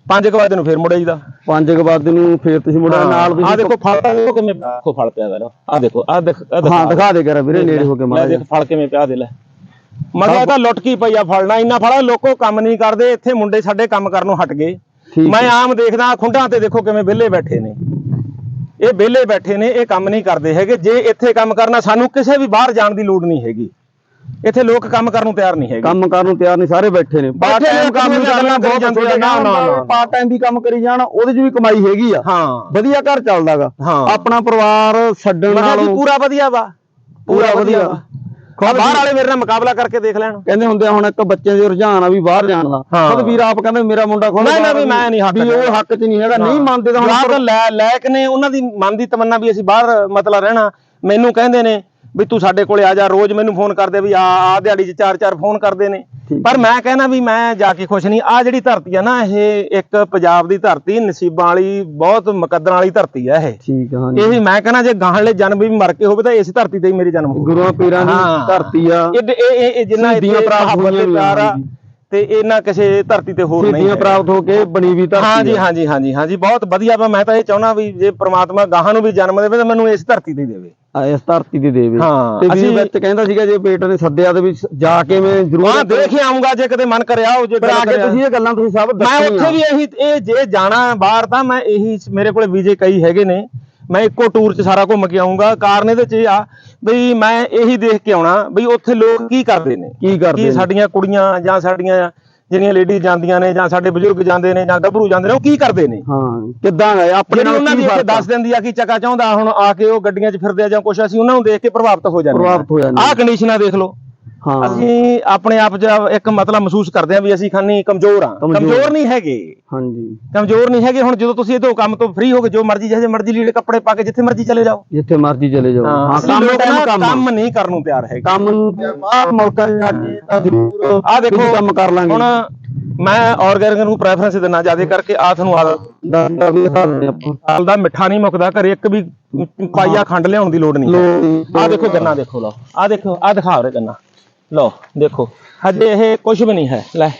5 ਵਜੇ ਨੂੰ ਫੇਰ ਮੁੜ ਆਈਦਾ ਪੰਜ ਕੁ ਬਾਅਦ ਨੂੰ ਫੇਰ ਤੁਸੀਂ ਮੁੰਡਾ ਨਾਲ ਆ ਤੁਸੀਂ ਦੇਖੋ ਫਲ ਤਾਂ ਦੇਖੋ ਕਿਵੇਂ ਦੇਖੋ ਫਲ ਪਿਆ ਵਾ ਆ ਦੇਖੋ ਆ ਦੇਖ। ਹਾਂ ਦਿਖਾ ਦੇ ਕਰ ਵੀਰੇ ਨੇੜੇ ਹੋ ਕੇ ਲੈ ਮਾੜਾ ਦੇਖ ਫਲ ਕਿਵੇਂ ਪਿਆ ਦੇ ਲੈ। ਮਗਾ ਤਾਂ ਲੁੱਟਕੀ ਪਈ ਆ ਫਲਣਾ ਇੰਨਾ ਫੜਾ ਲੋਕੋ ਕੰਮ ਨਹੀਂ ਕਰਦੇ ਇੱਥੇ ਮੁੰਡੇ ਸਾਡੇ ਕੰਮ ਕਰਨੋਂ ਹਟ ਗਏ। ਮੈਂ ਆਮ ਦੇਖਦਾ ਖੁੰਡਾਂ ਤੇ ਦੇਖੋ ਕਿਵੇਂ ਵਿਹਲੇ ਬੈਠੇ ਨੇ। ਇਹ ਵਿਹਲੇ ਬੈਠੇ ਨੇ ਇਹ ਕੰਮ ਨਹੀਂ ਕਰਦੇ ਹੈਗੇ। ਜੇ ਇੱਥੇ ਕੰਮ ਕਰਨਾ ਸਾਨੂੰ ਕਿਸੇ ਵੀ ਬਾਹਰ ਜਾਣ ਦੀ ਲੋੜ ਨਹੀਂ ਹੈਗੀ। ਇੱਥੇ ਲੋਕ ਕੰਮ ਕਰਨ ਨੂੰ ਤਿਆਰ ਨਹੀਂ ਹੈਗੇ। ਕੰਮ ਕਰਨ ਨੂੰ ਤਿਆਰ ਨਹੀਂ ਸਾਰੇ ਬੈਠੇ ਨੇ। ਬੈਠੇ ਨੇ, Part-time ਕੰਮ ਕੰਮ ਕਰਨਾ ਗੱਲਾਂ ਕਰੀ ਬਹੁਤ ਜਾਂਦੇ ਆ, ਨਾ, ਨਾ, ਨਾ। ਪਾਰਟ ਟਾਈਮ ਵੀ ਕੰਮ ਕਰੀ ਜਾਣ ਉਹਦੇ 'ਚ ਵੀ ਕਮਾਈ ਹੈਗੀ ਆ। ਹਾਂ। ਵਧੀਆ ਘਰ ਚੱਲਦਾਗਾ। ਹਾਂ। ਆਪਣਾ ਪਰਿਵਾਰ ਛੱਡਣ ਮੈਂ ਕਿਹਾ ਜੀ ਨਾਲੋਂ ਪੂਰਾ ਵਧੀਆ ਵਾ। ਪੂਰਾ ਵਧੀਆ। ਵਾ। ਆਹ ਬਾਹਰ ਵਾਲੇ ਮੇਰੇ ਨਾਲ ਮੁਕਾਬਲਾ ਕਰਕੇ ਦੇਖ ਲੈਣ। ਕਹਿੰਦੇ ਹੁੰਦੇ ਆ ਹੁਣ ਇੱਕ ਬੱਚੇ ਦੇ ਰੁਝਾਨ ਆ ਵੀ ਬਾਹਰ ਜਾਣ ਦਾ। ਹਾਂ। ਖੁਦ ਵੀਰ ਆਪ ਕਹਿੰਦੇ ਮੇਰਾ ਮੁੰਡਾ ਖੁਦ ਨਹੀਂ, ਨਹੀਂ, ਵੀ ਮੈਂ ਨਹੀਂ ਹੱਕ ਵੀ ਉਹ ਹੱਕ 'ਚ ਨਹੀਂ ਹੈਗਾ। ਨਹੀਂ ਮੰਨਦੇ ਤਾਂ ਹੁਣ ਜਵਾਬ ਲੈ ਲਾਇਕ ਨੇ ਉਹਨਾਂ ਦੀ ਮਨ ਦੀ ਤਮੰਨਾ ਵੀ ਅਸੀਂ ਬਾਹਰ ਮਤਲਬ ਰਹਿਣਾ। ਮੈਨੂੰ ਕਹਿੰਦੇ ਨੇ ਵੀ ਤੂੰ ਸਾਡੇ ਕੋਲੇ ਆ ਜਾ ਰੋਜ਼ ਮੈਨੂੰ ਫੋਨ ਕਰਦੇ ਵੀ ਆ ਆ ਦਿਹਾੜੀ 'ਚ ਚਾਰ ਚਾਰ ਫੋਨ ਕਰਦੇ ਨੇ। ਪਰ ਮੈਂ ਕਹਿੰਦਾ ਵੀ ਮੈਂ ਜਾ ਕੇ ਖੁਸ਼ ਨਹੀਂ। ਆ ਜਿਹੜੀ ਧਰਤੀ ਆ ਨਾ ਇਹ ਇੱਕ ਪੰਜਾਬ ਦੀ ਧਰਤੀ ਨਸੀਬਾਂ ਵਾਲੀ ਬਹੁਤ ਮੁਕੱਦਰਾਂ ਵਾਲੀ ਧਰਤੀ ਆ ਇਹ। ਠੀਕ ਹਾਂਜੀ। ਇਹ ਵੀ ਮੈਂ ਕਹਿੰਦਾ ਜੇ ਗਾਹਲੇ ਜਨਮ ਵੀ ਮਰ ਕੇ ਹੋਵੇ ਤਾਂ ਇਸ ਧਰਤੀ ਤੇ ਹੀ ਮੇਰੇ ਜਨਮ ਹੋਵੇ ਗੁਰੂਆਂ ਪੀਰਾਂ ਦੀ ਹਾਂ। ਧਰਤੀ ਆ। ਇਹ ਇਹ ਜਿੰਨਾ ਇੱਥੇ ਪ੍ਰਾਪਤ ਤੇ ਪਿਆਰ ਆ। ਤੇ ਇਹਨਾਂ ਕਿਸੇ ਧਰਤੀ ਤੇ ਹੋਰ ਨਹੀਂ ਸਿੱਧੀਆਂ ਹੈ। ਪ੍ਰਾਪਤ ਹੋ ਕੇ ਬਣੀ ਵੀ ਧਰਤੀ ਹਾਂਜੀ। ਹਾਂਜੀ ਹਾਂਜੀ ਹਾਂਜੀ। ਬਹੁਤ ਵਧੀਆ ਮੈਂ ਤਾਂ ਇਹ ਚਾਹੁੰਦਾ ਵੀ ਜੇ ਪ੍ਰਮਾਤਮਾ ਗਾਹਾਂ ਨੂੰ ਵੀ ਜਨਮ ਦੇਵੇ ਤਾਂ ਮੈਨੂੰ ਇਸ ਧਰਤੀ ਤੇ ਹੀ ਦੇਵੇ। ਇਸ ਧਰਤੀ ਦੀ ਦੇਵੇ। ਹਾਂ, ਤੇ ਅਸੀਂ- ਵਿੱਚ ਕਹਿੰਦਾ ਸੀਗਾ ਜੇ ਬੇਟੇ ਨੇ ਸੱਦਿਆ ਤੇ ਵੀ ਜਾ ਕੇ ਮੈਂ ਜ਼ਰੂਰ ਹਾਂ ਦੇਖ ਹੀ ਆਉਂਗਾ ਜੇ ਕਦੇ ਮਨ ਕਰਿਆ ਉਹ ਜੇ ਪਰ ਆ ਕੇ ਕਰਿਆ। ਤੁਸੀਂ ਇਹ ਗੱਲਾਂ ਤੁਸੀਂ ਸਭ ਮੈਂ ਉੱਥੇ ਵੀ ਇਹੀ ਇਹ ਜੇ ਜਾਣਾ ਬਾਹਰ ਤਾਂ ਮੈਂ ਇਹੀ ਮੇਰੇ ਕੋਲੇ ਵੀਜ਼ੇ ਕਈ ਹੈਗੇ ਨੇ। ਮੈਂ ਇੱਕੋ ਟੂਰ 'ਚ ਸਾਰਾ ਘੁੰਮ ਕੇ ਆਉਂਗਾ ਕਾਰਨ ਇਹਦੇ 'ਚ ਇਹ ਆ ਬਈ ਮੈਂ ਇਹੀ ਦੇਖ ਕੇ ਆਉਣਾ ਬਈ ਉੱਥੇ ਲੋਕ ਕੀ ਕਰਦੇ ਨੇ? ਕੀ ਕਰਦੇ ਨੇ? ਸਾਡੀਆਂ ਕੁੜੀਆਂ ਜਾਂ ਸਾਡੀਆਂ ਜਿਹੜੀਆਂ ਲੇਡੀ ਜਾਂਦੀਆਂ ਨੇ ਜਾਂ ਸਾਡੇ ਬਜ਼ੁਰਗ ਜਾਂਦੇ ਨੇ ਜਾਂ ਗੱਭਰੂ ਜਾਂਦੇ ਨੇ ਉਹ ਕੀ ਕਰਦੇ ਨੇ? ਹਾਂ ਕਿੱਦਾਂ ਹੈ? ਆਪਣੇ ਨਾਲ ਉਹਨਾਂ ਦੀ ਇੱਥੇ ਆ? ਦੱਸ ਦਿੰਦੀ ਆ ਕਿ ਚੱਕਾ ਚਾਹੁੰਦਾ ਹੁਣ ਆ ਕੇ ਉਹ ਗੱਡੀਆਂ 'ਚ ਫਿਰਦੇ ਆ ਜਾਂ ਕੁਛ ਅਸੀਂ ਉਹਨਾਂ ਨੂੰ ਦੇਖ ਕੇ ਪ੍ਰਭਾਵਿਤ ਹੋ ਜਾਂਦੇ ਪ੍ਰਭਾਵਿਤ ਹੋ ਜਾਂਦੇ ਆਹ ਕੰਡੀਸ਼ਨਾਂ ਦੇਖ ਲਓ। ਅਸੀਂ ਆਪਣੇ ਆਪ 'ਚ ਇੱਕ ਮਤਲਬ ਮਹਿਸੂਸ ਕਰਦੇ ਆ ਵੀ ਅਸੀਂ ਖਾਨੀ ਕਮਜ਼ੋਰ ਆ ਕਮਜ਼ੋਰ। ਨਹੀਂ ਹੈਗੇ। ਹਾਂਜੀ। ਕਮਜ਼ੋਰ ਨਹੀਂ ਹੈਗੇ ਹੁਣ ਜਦੋਂ ਤੁਸੀਂ ਇਹਦੋਂ ਕੰਮ ਤੋਂ ਫ੍ਰੀ ਹੋ ਕੇ ਜੋ ਮਰਜ਼ੀ ਜਿਹੇ ਮਰਜ਼ੀ ਲੀੜੇ ਕੱਪੜੇ ਪਾ ਕੇ ਜਿੱਥੇ ਮਰਜ਼ੀ ਚਲੇ ਜਾਓ। ਜਿੱਥੇ ਮਰਜ਼ੀ ਚਲੇ ਜਾਓ। ਹਾਂ ਕੰਮ ਕੰਮ ਆ। ਕੰਮ। ਨਹੀਂ ਕਰਨ ਨੂੰ ਤਿਆਰ ਹੈਗੇ। ਕੰਮ ਨੂੰ ਬਾਹਰ ਮੁਲਕਾਂ 'ਚ ਜਾ ਕੇ ਤਾਂ ਜ਼ਰੂਰ ਆਹ ਦੇਖੋ ਕੰਮ ਕਰ ਲਾਂਗੇ। ਹੁਣ ਮੈਂ ਆਰਗੈਨਿਕ ਨੂੰ ਪ੍ਰੈਫਰੈਂਸ ਦਿੰਨਾ ਜ਼ਿਆਦਾ ਕਰਕੇ ਆ ਤੁਹਾਨੂੰ ਆਦਤ ਸਾਲ ਦਾ ਮਿੱਠਾ ਨਹੀਂ ਮੁੱਕਦਾ ਘਰੇ ਇੱਕ ਵੀ ਪਾਈਆ ਖੰਡ ਲਿਆਉਣ ਦੀ ਲੋੜ ਨਹੀਂ। ਆ ਦੇਖੋ ਗੰਨਾ ਦੇਖੋ ਲਓ। ਆ ਦੇਖੋ ਆ ਦਿਖਾ ਰਹੇ ਗੰਨਾ। ਲਓ ਦੇਖੋ। ਹਜੇ ਇਹ ਕੁਝ ਵੀ ਨਹੀਂ ਹੈ। ਲੈ।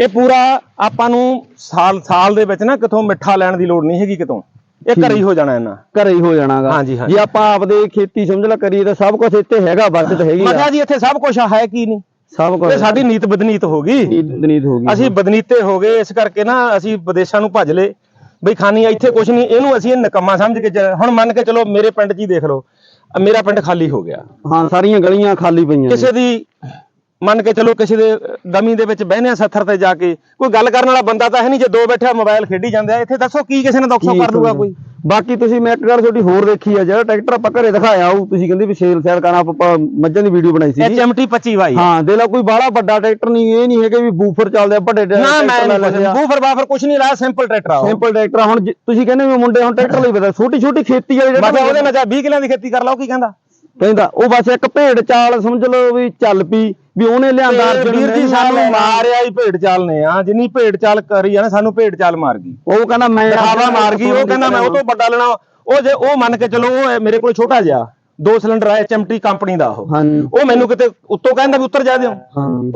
ਇਹ ਪੂਰਾ ਆਪਾਂ ਨੂੰ ਸਾਲ ਸਾਲ ਦੇ ਵਿੱਚ ਨਾ ਕਿਥੋਂ ਮਿੱਠਾ ਲੈਣ ਦੀ ਲੋੜ ਨਹੀਂ ਹੈਗੀ ਕਿਤੋਂ। ਇਹ ਘਰੇ ਹੀ ਹੋ ਜਾਣਾ ਇਹਨਾਂ। ਘਰੇ ਹੀ ਹੋ ਜਾਣਾਗਾ। ਹਾਂਜੀ, ਹਾਂਜੀ। ਜੇ ਆਪਾਂ ਆਪਦੇ ਖੇਤੀ ਸਮਝ ਲਾ ਕਰੀਏ ਤਾਂ ਸਭ ਕੁਝ ਇੱਥੇ ਹੈਗਾ ਬਚਤ ਹੈਗੀ ਆ। ਜੀ ਇੱਥੇ ਸਭ ਕੁਝ ਹੈ ਕੀ ਨਹੀਂ? ਸਭ ਕੁਝ ਇਹ ਸਾਡੀ ਨੀਤ ਬਦਨੀਤ ਹੋ ਗਈ। ਨੀਤ ਹੋ ਗਈ। ਅਸੀਂ ਬਦਨੀਤੇ ਹੋ ਗਏ ਇਸ ਕਰਕੇ ਨਾ ਅਸੀਂ ਵਿਦੇਸ਼ਾਂ ਨੂੰ ਭੱਜ ਲਏ। ਬਈ ਖਾਨੀ ਇੱਥੇ ਕੁਝ ਨਹੀਂ। ਇਹਨੂੰ ਅਸੀਂ ਨਕਮਾ ਸਮਝ ਕੇ ਹੁਣ ਮੰਨ ਕੇ ਚਲੋ ਮੇਰੇ ਪਿੰਡ 'ਚ ਹੀ ਦੇਖ ਲਓ। ਮੇਰਾ ਪਿੰਡ ਖਾਲੀ ਹੋ ਗਿਆ। ਹਾਂ ਸਾਰੀਆਂ ਗਲੀਆਂ ਖਾਲੀ ਪਈਆਂ ਨੇ। ਕਿਸੇ ਦੀ ਮੰਨ ਕੇ ਚਲੋ ਕਿਸੇ ਦੇ ਗਮੀ ਦੇ ਵਿੱਚ ਬਹਿਨੇ ਆ ਸੱਥਰ ਤੇ ਜਾ ਕੇ ਕੋਈ ਗੱਲ ਕਰਨ ਵਾਲਾ ਬੰਦਾ ਤਾਂ ਹੈ ਨਹੀਂ ਜੇ ਦੋ ਬੈਠਿਆ ਮੋਬਾਈਲ ਖੇਡੀ ਜਾਂਦੇ ਆ ਇੱਥੇ ਦੱਸੋ ਕੀ ਕਿਸੇ ਨੇ ਦੁੱਖ ਸੁੱਖ ਕਰ ਲੂਗਾ ਕੋਈ? ਬਾਕੀ ਤੁਸੀਂ ਮੈਂ ਇੱਕ ਗੱਲ ਤੁਹਾਡੀ ਹੋਰ ਦੇਖੀ ਆ ਜਿਹੜਾ ਟਰੈਕਟਰ ਆਪਾਂ ਘਰੇ ਦਿਖਾਇਆ ਉਹ ਤੁਸੀਂ ਕਹਿੰਦੇ ਵੀ ਸੇਲ ਸੇਲ ਕਰਨਾ ਆਪਾਂ ਮੱਝਾਂ ਦੀ ਵੀਡੀਓ ਬਣਾਈ ਸੀ HMT 25 ਵਾਈ ਹਾਂ ਦੇ ਲਾ ਕੋਈ ਬਾਹਲਾ ਵੱਡਾ ਟਰੈਕਟਰ ਨਹੀਂ ਇਹ ਨਹੀਂ ਹੈਗੇ ਵੀ ਬੂਫਰ ਚੱਲਦੇ ਆ ਵੱਡੇ ਨਾ ਟਰੈਕਟਰ ਆ ਬੂਫਰ ਬਾਫਰ ਕੁਝ ਨਹੀਂ ਲਾਇਆ ਸਿੰਪਲ ਟਰੈਕਟਰ ਆ। Simple tractor. ਹੁਣ ਤੁਸੀਂ ਕਹਿੰਦੇ ਵੀ ਮੁੰਡੇ ਹੁਣ ਟਰੈਕਟਰ ਲਈ ਪਤਾ ਛੋਟੀ ਛੋਟੀ ਖੇਤੀ ਵਾਲੇ ਮੈਂ ਕਿਹਾ ਉਹਦੇ ਨਾਲ ਜਾ 20 ਕਿੱਲਿਆਂ ਦੀ ਖੇਤੀ ਕਰ ਲਾ ਉਹ ਕੀ ਕਹਿੰਦਾ? ਕਹਿੰਦਾ ਉਹ ਬਸ ਇੱਕ ਭੇਡ ਚਾਲ ਸਮਝ ਲਓ ਵੀ ਚੱਲ ਪਈ ਵੀ ਉਹਨੇ ਲਿਆਂਦਾ ਵੀਰ ਜੀ ਸਾਨੂੰ। ਮਾਰਿਆ ਹੀ ਭੇਡ ਚਾਲ ਨੇ। ਆ ਜਿੰਨੀ ਭੇਡ ਚਾਲ ਕਰੀ ਆ ਨਾ ਸਾਨੂੰ ਭੇਡ ਚਾਲ ਮਾਰ ਗਈ। ਉਹ ਕਹਿੰਦਾ ਮੈਂ ਦਿਖਾਵਾ ਮਾਰ ਗਈ ਉਹ ਕਹਿੰਦਾ ਮੈਂ ਉਹ ਤੋਂ ਵੱਡਾ ਲੈਣਾ। ਉਹ ਜੇ ਉਹ ਮੰਨ ਕੇ ਚਲੋ ਉਹ ਮੇਰੇ ਕੋਲ ਛੋਟਾ ਜਿਹਾ ਦੋ ਸਿਲੰਡਰ ਆ HMT ਕੰਪਨੀ ਦਾ ਉਹ। ਉਹ ਮੈਨੂੰ ਕਿਤੇ ਉੱਤੋਂ ਕਹਿੰਦਾ ਵੀ ਉੱਤਰ ਜਾ ਦਿਓ।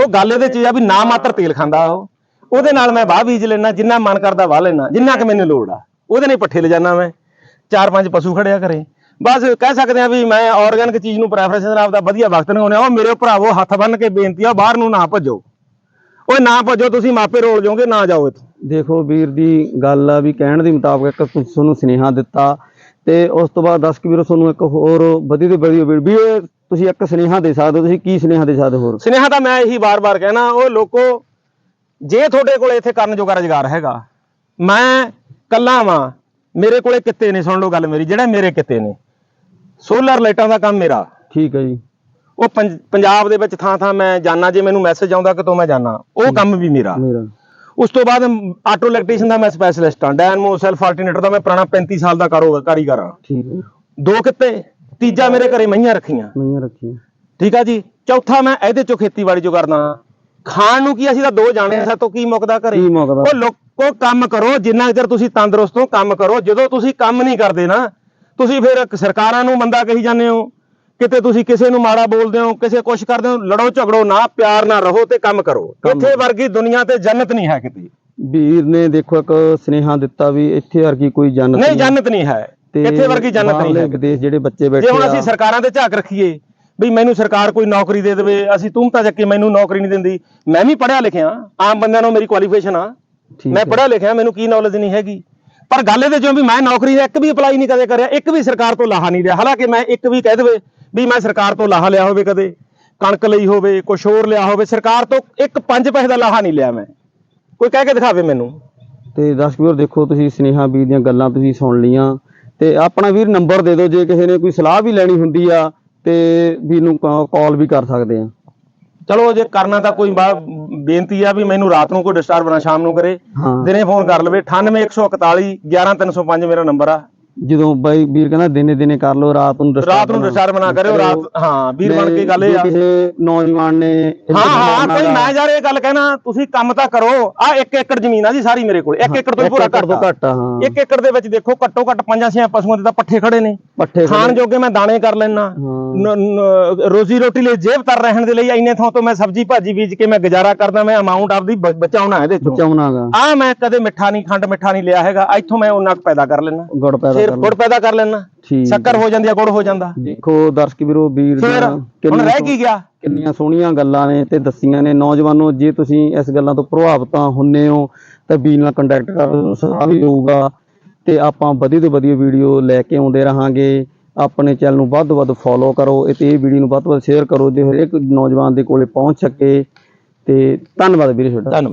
ਉਹ ਗੱਲ ਇਹਦੇ ਚ ਆ ਵੀ ਨਾ ਮਾਤਰ ਤੇਲ ਖਾਂਦਾ ਉਹ। ਉਹਦੇ ਨਾਲ ਮੈਂ ਵਾਹ ਬੀਜ ਲੈਣਾ ਜਿੰਨਾ ਮਨ ਕਰਦਾ ਵਾਹ ਲੈਣਾ ਜਿੰਨਾ ਕਿ ਮੈਨੂੰ ਲੋੜ ਆ। ਉਹਦੇ ਨਾਲ ਪੱਠੇ ਲੈ ਜਾਣਾ ਮੈਂ। ਚਾਰ ਪੰਜ ਪਸ਼ੂ ਖੜਿਆ ਕਰੇ ਬਸ ਕਹਿ ਸਕਦੇ ਆ ਵੀ ਮੈਂ ਆਰਗੈਨਿਕ ਚੀਜ਼ ਨੂੰ ਪ੍ਰੈਫਰੈਂਸ ਨਾਲ ਆਪਦਾ ਵਧੀਆ ਵਕਤ ਲਗਾਉਣੇ ਉਹ ਮੇਰੇ ਭਰਾਵੋ ਹੱਥ ਬੰਨ ਕੇ ਬੇਨਤੀ ਆ ਬਾਹਰ ਨੂੰ ਨਾ ਭੱਜੋ। ਓਏ ਨਾ ਭੱਜੋ ਤੁਸੀਂ ਮਾਪੇ ਰੋਲ ਜਾਓਗੇ ਨਾ ਜਾਓ ਇੱਥੋਂ। ਦੇਖੋ ਵੀਰ ਦੀ ਗੱਲ ਆ ਵੀ ਕਹਿਣ ਦੇ ਮੁਤਾਬਕ ਤੁਹਾਨੂੰ ਸੁਨੇਹਾ ਦਿੱਤਾ ਤੇ ਉਸ ਤੋਂ ਬਾਅਦ ਦੱਸ ਕਿ ਵੀਰੋ ਤੁਹਾਨੂੰ ਇੱਕ ਹੋਰ ਵਧੀਆ ਤੇ ਵੀਰ- ਵੀ ਤੁਸੀਂ ਇੱਕ ਸੁਨੇਹਾ ਦੇ ਸਕਦੇ ਹੋ ਤੁਸੀਂ ਕੀ ਸੁਨੇਹਾ ਦੇ ਸਕਦੇ ਹੋਰ? ਸੁਨੇਹਾ ਤਾਂ ਮੈਂ ਇਹੀ ਬਾਰ-ਬਾਰ ਕਹਿਣਾ ਉਹ ਲੋਕੋ ਜੇ ਤੁਹਾਡੇ ਕੋਲ ਇੱਥੇ ਕਰਨ ਜੋਗਾ ਰੁਜ਼ਗਾਰ ਹੈਗਾ ਮੈਂ ਕੱਲਾ ਵਾਂ ਮੇਰੇ ਕੋਲੇ ਕਿੱਤੇ ਨੇ ਸੁਣ ਲਓ ਗੱਲ ਮੇਰੀ ਜਿਹੜੇ ਮੇਰੇ ਕਿੱਤੇ ਨੇ। ਸੋਲਰ ਲਾਈਟਾਂ ਦਾ ਕੰਮ ਮੇਰਾ। ਠੀਕ ਹੈ ਜੀ। ਉਹ ਪੰਜ- ਪੰਜਾਬ ਦੇ ਵਿੱਚ ਥਾਂ ਥਾਂ ਮੈਂ ਜਾਣਾ ਜੇ ਮੈਨੂੰ ਮੈਸੇਜ ਆਉਂਦਾ ਕਿਤੋਂ ਮੈਂ ਜਾਣਾ ਉਹ ਕੰਮ ਵੀ ਮੇਰਾ। ਮੇਰਾ। ਉਸ ਤੋਂ ਬਾਅਦ ਆਟੋ ਇਲੈਕਟ੍ਰੀਸ਼ੀਅਨ ਦਾ ਮੈਂ ਸਪੈਸ਼ਲਿਸਟ ਹਾਂ। ਡੈਨਮੋ ਸੈਲਫ ਆਲਟਰਨੇਟਰ ਦਾ ਮੈਂ ਪੁਰਾਣਾ 35 ਸਾਲ ਦਾ ਕਾਰੋਬਾਰ ਕਾਰੀਗਰ ਹਾਂ। ਠੀਕ ਹੈ ਦੋ ਕਿੱਤੇ ਤੀਜਾ ਮੇਰੇ ਘਰੇ ਮਈਆਂ ਰੱਖੀਆਂ। ਮੈਂ ਰੱਖੀ ਠੀਕ ਆ ਜੀ? ਚੌਥਾ ਮੈਂ ਇਹਦੇ ਚੋਂ ਖੇਤੀਬਾੜੀ ਚੋਂ ਕਰਦਾ ਖਾਣ ਨੂੰ ਕੀ ਅਸੀਂ ਤਾਂ ਦੋ ਜਾਣੇ ਆ ਸਾਤੋਂ ਕੀ ਮੁੱਕਦਾ ਘਰੇ? ਕੀ ਮੁੱਕਦਾ? ਉਹ ਲੋਕੋ ਕੰਮ ਕਰੋ ਜਿੰਨਾ ਚਿਰ ਤੁਸੀਂ ਤੰਦਰੁਸਤ ਹੋ ਕੰਮ ਕਰੋ। ਜਦੋਂ ਤੁਸੀਂ ਕੰਮ ਨਹੀਂ ਕਰਦੇ ਨਾ ਤੁਸੀਂ ਫਿਰ ਸਰਕਾਰਾਂ ਨੂੰ ਮੰਦਾ ਕਹੀ ਜਾਂਦੇ ਹੋ? ਕਿਤੇ ਤੁਸੀਂ ਕਿਸੇ ਨੂੰ ਮਾੜਾ ਬੋਲਦੇ ਹੋ ਕਿਸੇ ਕੁਛ ਕਰਦੇ ਹੋ ਲੜੋ ਝਗੜੋ ਨਾ ਪਿਆਰ ਨਾਲ ਰਹੋ ਤੇ ਕੰਮ ਕਰੋ। ਇੱਥੇ ਵਰਗੀ ਦੁਨੀਆ ਤੇ ਜੰਨਤ ਨਹੀਂ ਹੈ ਕਿਤੇ। ਵੀਰ ਨੇ ਦੇਖੋ ਇੱਕ ਸੁਨੇਹਾ ਦਿੱਤਾ ਵੀ ਇੱਥੇ ਵਰਗੀ ਕੋਈ ਜੰਨਤ ਨਹੀਂ ਜੰਨਤ ਨਹੀਂ ਹੈ। ਇੱਥੇ ਵਰਗੀ ਜੰਨਤ ਨਹੀਂ ਹੈ। ਵਿਦੇਸ਼ ਜਿਹੜੇ ਬੱਚੇ ਬੈਠੇ ਜੇ ਹੁਣ ਅਸੀਂ ਸਰਕਾਰਾਂ ਤੇ ਝਾਕ ਰੱਖੀਏ ਵੀ ਮੈਨੂੰ ਸਰਕਾਰ ਕੋਈ ਨੌਕਰੀ ਦੇ ਦੇਵੇ ਅਸੀਂ ਤੂੰ ਤਾਂ ਚੱਕੇ ਮੈਨੂੰ ਨੌਕਰੀ ਨਹੀਂ ਦਿੰਦੀ। ਮੈਂ ਵੀ ਪੜ੍ਹਿਆ ਲਿਖਿਆ ਆਮ ਬੰਦਿਆਂ ਨੂੰ ਮੇਰੀ ਕੁਆਲੀਫਿਕੇਸ਼ਨ ਆ। ਮੈਂ ਹੈ। ਪੜ੍ਹਿਆ ਲਿਖਿਆ ਮੈਨੂੰ ਕੀ ਨੌਲੇਜ ਨਹੀਂ ਹੈਗੀ। ਪਰ ਗੱਲ ਇਹਦੇ ਚੋਂ ਵੀ ਮੈਂ ਨੌਕਰੀ ਦਾ ਇੱਕ ਵੀ ਅਪਲਾਈ ਨਹੀਂ ਕਦੇ ਕਰਿਆ, ਇੱਕ ਵੀ ਸਰਕਾਰ ਤੋਂ ਲਾਹਾ ਨਹੀਂ ਲਿਆ। ਹਾਲਾਂਕਿ ਮੈਂ ਇੱਕ ਵੀ ਕਹਿ ਦੇਵੇ ਵੀ ਮੈਂ ਸਰਕਾਰ ਤੋਂ ਲਾਹਾ ਲਿਆ ਹੋਵੇ ਕਦੇ, ਕਣਕ ਲਈ ਹੋਵੇ, ਕੁਛ ਹੋਰ ਲਿਆ ਹੋਵੇ, ਸਰਕਾਰ ਤੋਂ ਇੱਕ ਪੰਜ ਪੈਸੇ ਦਾ ਲਾਹਾ ਨਹੀਂ ਲਿਆ ਮੈਂ। ਕੋਈ ਕਹਿ ਕੇ ਦਿਖਾਵੇ ਮੈਨੂੰ? ਤੇ ਦਰਸ਼ਕ ਵੀਰ, ਦੇਖੋ ਤੁਸੀਂ ਸੁਨੇਹਾ ਵੀਰ ਦੀਆਂ ਗੱਲਾਂ ਤੁਸੀਂ ਸੁਣ ਲਈਆਂ। ਤੇ ਆਪਣਾ ਵੀਰ ਨੰਬਰ ਦੇ ਦਿਓ, ਜੇ ਕਿਸੇ ਨੇ ਕੋਈ ਸਲਾਹ ਵੀ ਲੈਣੀ ਹੁੰਦੀ ਆ, ਤੇ ਵੀਰ ਨੂੰ ਕਾਲ ਵੀ ਕਰ ਸਕਦੇ ਆ। ਚਲੋ ਜੇ ਕਰਨਾ ਤਾਂ ਕੋਈ ਬਾ- ਬੇਨਤੀ ਆ ਵੀ ਮੈਨੂੰ ਰਾਤ ਨੂੰ ਕੋਈ ਡਿਸਟਰਬ ਨਾ ਸ਼ਾਮ ਨੂੰ ਕਰੇ। ਦਿਨੇ ਫੋਨ ਕਰ ਲਵੇ। 98141 11305 ਮੇਰਾ ਨੰਬਰ ਆ। ਜਦੋਂ ਬਾਈ ਵੀਰ ਕਹਿੰਦਾ ਦਿਨੇ ਦਿਨੇ ਕਰ ਲਓ ਰਾਤ ਨੂੰ ਰਾਤ ਨੂੰ ਡਿਸਟਰਬ ਨਾ ਕਰਿਓ ਰਾਤ ਹਾਂ ਵੀਰ ਬਣ ਕੇ ਗੱਲ ਇਹ ਜੇ ਆ। ਕਿਸੇ ਨੌਜਵਾਨ ਨੇ ਹਾਂ ਹਾਂ ਕੋਈ ਮੈਂ ਯਾਰ ਇਹ ਗੱਲ ਕਹਿਣਾ ਤੁਸੀਂ ਕੰਮ ਤਾਂ ਕਰੋ। ਆ 1 ਏਕੜ ਜ਼ਮੀਨ ਆ ਜੀ ਸਾਰੀ ਮੇਰੇ ਕੋਲ। 1 ਏਕੜ ਤੋਂ ਪੂਰਾ ਏਕੜ ਤੋਂ ਘੱਟ ਘੱਟ ਹਾਂ। 1 ਏਕੜ ਦੇ ਵਿੱਚ ਦੇਖੋ ਘੱਟੋ ਘੱਟ ਪੰਜਾਂ ਛੇ ਪਸ਼ੂਆਂ ਦੇ ਤਾਂ ਪੱਠੇ ਖੜੇ ਨੇ। ਪੱਠੇ ਖਾਣ ਜੋਗੇ ਮੈਂ ਦਾਣੇ ਕਰ ਲੈਣਾ ਰੋਜ਼ੀ ਰੋਟੀ ਲਈ ਜੇਬ ਤਰ ਰਹਿਣ ਦੇ ਲਈ ਇੰਨੇ ਥਾਂ ਤੋਂ ਮੈਂ ਸਬਜ਼ੀ ਭਾਜੀ ਬੀਜ ਕੇ ਮੈਂ ਗੁਜ਼ਾਰਾ ਕਰਦਾ ਮੈਂ ਅਮਾਉਂਟ ਆਪਦੀ ਬਚਾਉਣਾ ਇਹਦੇ ਚੋਂ। ਬਚਾਉਣਾਗਾ ਆ ਮੈਂ ਕਦੇ ਮਿੱਠਾ ਨਹੀਂ ਖੰਡ ਮਿੱਠਾ ਨਹੀਂ ਲਿਆ ਹੈਗਾ। ਇੱਥੋਂ ਮੈਂ ਉਹਨਾਂ ਕੁ ਪੈਦਾ ਕਰ ਲੈਣਾ ਗੁੜ ਪੈਦਾ ਫਿਰ ਗੁੜ ਪੈਦਾ ਕਰ ਲੈਣਾ। ਠੀਕ ਸ਼ੱਕਰ ਹੋ ਜਾਂਦੀ ਆ ਗੁੜ ਹੋ ਜਾਂਦਾ। ਦੇਖੋ ਦਰਸ਼ਕ ਵੀਰੋ ਵੀਰ ਫਿਰ ਦੀਆਂ ਹੁਣ ਕਿੰਨੀਆਂ ਰਹਿ ਕੀ ਗਿਆ? ਕਿੰਨੀਆਂ ਸੋਹਣੀਆਂ ਗੱਲਾਂ ਨੇ ਤੇ ਦੱਸੀਆਂ ਨੇ। ਨੌਜਵਾਨੋ ਜੇ ਤੁਸੀਂ ਇਸ ਗੱਲਾਂ ਤੋਂ ਪ੍ਰਭਾਵਿਤ ਹੁੰਨੇ ਹੋ ਤਾਂ ਵੀਰ ਨਾਲ ਕੰਟੈਕਟ ਕਰੋ ਸਲਾਹ ਵੀ ਹੋਊਗਾ। ਤੇ ਆਪਾਂ ਵਧੀਆ ਤੋਂ ਵਧੀਆ ਵੀਡੀਓ ਲੈ ਕੇ ਆਉਂਦੇ ਰਹਾਂਗੇ। ਆਪਣੇ ਚੈਨਲ ਨੂੰ ਵੱਧ ਤੋਂ ਵੱਧ ਫੋਲੋ ਕਰੋ ਤੇ ਇਹ ਵੀਡੀਓ ਨੂੰ ਵੱਧ ਤੋਂ ਵੱਧ ਸ਼ੇਅਰ ਕਰੋ ਜੇ ਹਰੇਕ ਨੌਜਵਾਨ ਦੇ ਕੋਲੇ ਪਹੁੰਚ ਸਕੇ। ਤੇ ਧੰਨਵਾਦ ਵੀਰੇ ਤੁਹਾਡਾ। ਧੰਨਵਾਦ।